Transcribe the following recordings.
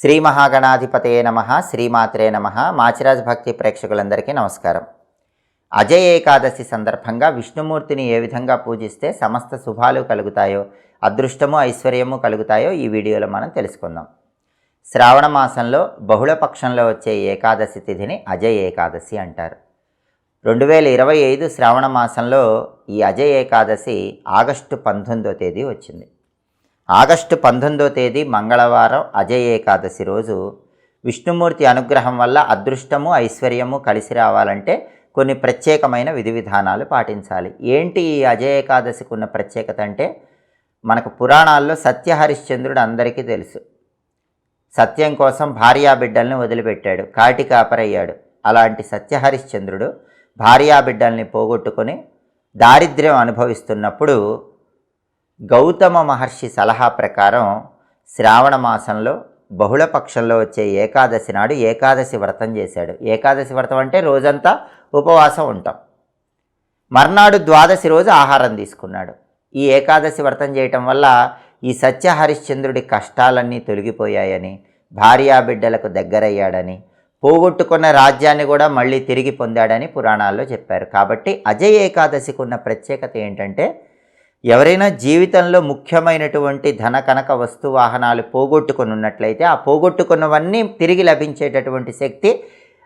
శ్రీ మహాగణాధిపతయే నమ శ్రీమాత్రే నమ. మాచిరాజ్ భక్తి ప్రేక్షకులందరికీ నమస్కారం. అజయ ఏకాదశి సందర్భంగా విష్ణుమూర్తిని ఏ విధంగా పూజిస్తే సమస్త శుభాలు కలుగుతాయో అదృష్టము ఐశ్వర్యము కలుగుతాయో ఈ వీడియోలో మనం తెలుసుకుందాం. శ్రావణ మాసంలో బహుళపక్షంలో వచ్చే ఏకాదశి తిథిని అజయ ఏకాదశి అంటారు. రెండు వేల ఇరవై ఐదు శ్రావణ మాసంలో ఈ అజయ ఏకాదశి ఆగస్టు పంతొమ్మిదో తేదీ వచ్చింది. ఆగస్టు పంతొమ్మిదో తేదీ మంగళవారం అజయ ఏకాదశి రోజు విష్ణుమూర్తి అనుగ్రహం వల్ల అదృష్టము ఐశ్వర్యము కలిసి రావాలంటే కొన్ని ప్రత్యేకమైన విధి విధానాలు పాటించాలి. ఏంటి ఈ అజయ ఏకాదశికి ఉన్న ప్రత్యేకత అంటే మనకు పురాణాల్లో సత్యహరిశ్చంద్రుడు అందరికీ తెలుసు. సత్యం కోసం భార్యాబిడ్డల్ని వదిలిపెట్టాడు కాటి కాపరయ్యాడు. అలాంటి సత్యహరిశ్చంద్రుడు భార్యాబిడ్డల్ని పోగొట్టుకొని దారిద్ర్యం అనుభవిస్తున్నప్పుడు గౌతమ మహర్షి సలహా ప్రకారం శ్రావణ మాసంలో బహుళపక్షంలో వచ్చే ఏకాదశి నాడు ఏకాదశి వ్రతం చేశాడు. ఏకాదశి వ్రతం అంటే రోజంతా ఉపవాసం ఉంటాం. మర్నాడు ద్వాదశి రోజు ఆహారం తీసుకున్నాడు. ఈ ఏకాదశి వ్రతం చేయటం వల్ల ఈ సత్య హరిశ్చంద్రుడి కష్టాలన్నీ తొలగిపోయాయని భార్యాబిడ్డలకు దగ్గరయ్యాడని పోగొట్టుకున్న రాజ్యాన్ని కూడా మళ్ళీ తిరిగి పొందాడని పురాణాల్లో చెప్పారు. కాబట్టి అజయ్ ఏకాదశికి ఉన్న ప్రత్యేకత ఏంటంటే ఎవరైనా జీవితంలో ముఖ్యమైనటువంటి ధన కనక వస్తు వాహనాలు పోగొట్టుకుని ఉన్నట్లయితే ఆ పోగొట్టుకున్నవన్నీ తిరిగి లభించేటటువంటి శక్తి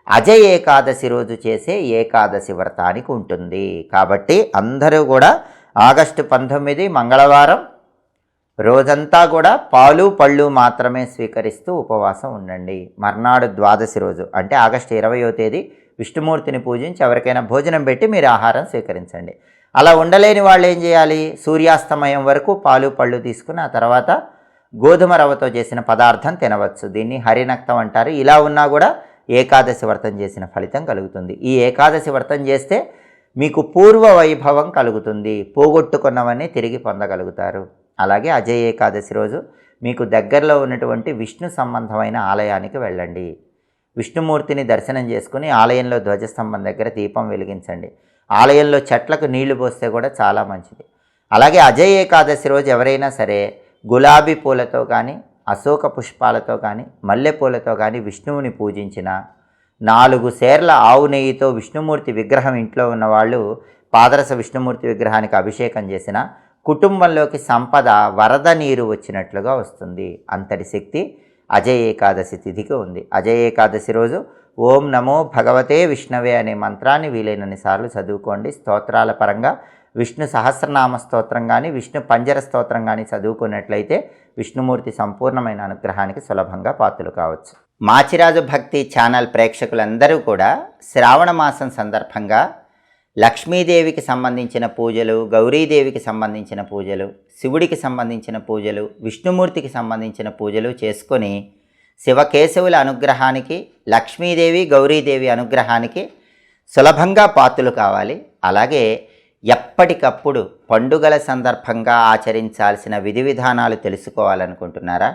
అజయ్ ఏకాదశి రోజు చేసే ఏకాదశి వ్రతానికి ఉంటుంది. కాబట్టి అందరూ కూడా ఆగస్టు పంతొమ్మిది మంగళవారం రోజంతా కూడా పాలు పళ్ళు మాత్రమే స్వీకరిస్తూ ఉపవాసం ఉండండి. మర్నాడు ద్వాదశి రోజు అంటే ఆగస్టు ఇరవయో తేదీ విష్ణుమూర్తిని పూజించి ఎవరికైనా భోజనం పెట్టి మీరు ఆహారం స్వీకరించండి. అలా ఉండలేని వాళ్ళు ఏం చేయాలి? సూర్యాస్తమయం వరకు పాలు పళ్ళు తీసుకుని ఆ తర్వాత గోధుమ రవ్వతో చేసిన పదార్థం తినవచ్చు. దీన్ని హరినక్తం అంటారు. ఇలా ఉన్నా కూడా ఏకాదశి వ్రతం చేసిన ఫలితం కలుగుతుంది. ఈ ఏకాదశి వ్రతం చేస్తే మీకు పూర్వ వైభవం కలుగుతుంది. పోగొట్టుకున్నవన్నీ తిరిగి పొందగలుగుతారు. అలాగే అజయ్ ఏకాదశి రోజు మీకు దగ్గరలో ఉన్నటువంటి విష్ణు సంబంధమైన ఆలయానికి వెళ్ళండి. విష్ణుమూర్తిని దర్శనం చేసుకుని ఆలయంలో ధ్వజస్తంభం దగ్గర దీపం వెలిగించండి. ఆలయంలో చెట్లకు నీళ్ళు పోస్తే కూడా చాలా మంచిది. అలాగే అజయ్ ఏకాదశి రోజు ఎవరైనా సరే గులాబీ పూలతో కానీ అశోక పుష్పాలతో కానీ మల్లెపూలతో కానీ విష్ణువుని పూజించిన నాలుగు సేర్ల ఆవు నెయ్యితో విష్ణుమూర్తి విగ్రహం ఇంట్లో ఉన్నవాళ్ళు పాదరస విష్ణుమూర్తి విగ్రహానికి అభిషేకం చేసిన కుటుంబంలోకి సంపద వరద నీరు వచ్చినట్లుగా వస్తుంది. అంతటి శక్తి అజయ ఏకాదశి తిథికి ఉంది. అజయ ఏకాదశి రోజు ఓం నమో భగవతే విష్ణవే అనే మంత్రాన్ని వీలైనన్ని సార్లు చదువుకోండి. స్తోత్రాల పరంగా విష్ణు సహస్రనామ స్తోత్రం కానీ విష్ణు పంజర స్తోత్రం కానీ చదువుకున్నట్లయితే విష్ణుమూర్తి సంపూర్ణమైన అనుగ్రహానికి సులభంగా పాత్రలు కావచ్చు. మాచిరాజు భక్తి ఛానల్ ప్రేక్షకులందరూ కూడా శ్రావణ మాసం సందర్భంగా లక్ష్మీదేవికి సంబంధించిన పూజలు గౌరీదేవికి సంబంధించిన పూజలు శివుడికి సంబంధించిన పూజలు విష్ణుమూర్తికి సంబంధించిన పూజలు చేసుకొని శివకేశవుల అనుగ్రహానికి లక్ష్మీదేవి గౌరీదేవి అనుగ్రహానికి సులభంగా పాత్రలు కావాలి. అలాగే ఎప్పటికప్పుడు పండుగల సందర్భంగా ఆచరించాల్సిన విధి విధానాలు తెలుసుకోవాలనుకుంటున్నారా?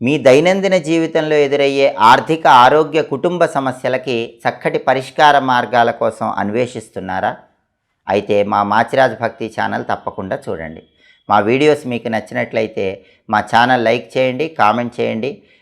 మీ దైనందిన జీవితంలో ఎదురయ్యే ఆర్థిక ఆరోగ్య కుటుంబ సమస్యలకి చక్కటి పరిష్కార మార్గాల కోసం అన్వేషిస్తున్నారా? అయితే మా మాచిరాజ్ భక్తి ఛానల్ తప్పకుండా చూడండి. మా వీడియోస్ మీకు నచ్చినట్లయితే మా ఛానల్ లైక్ చేయండి కామెంట్ చేయండి.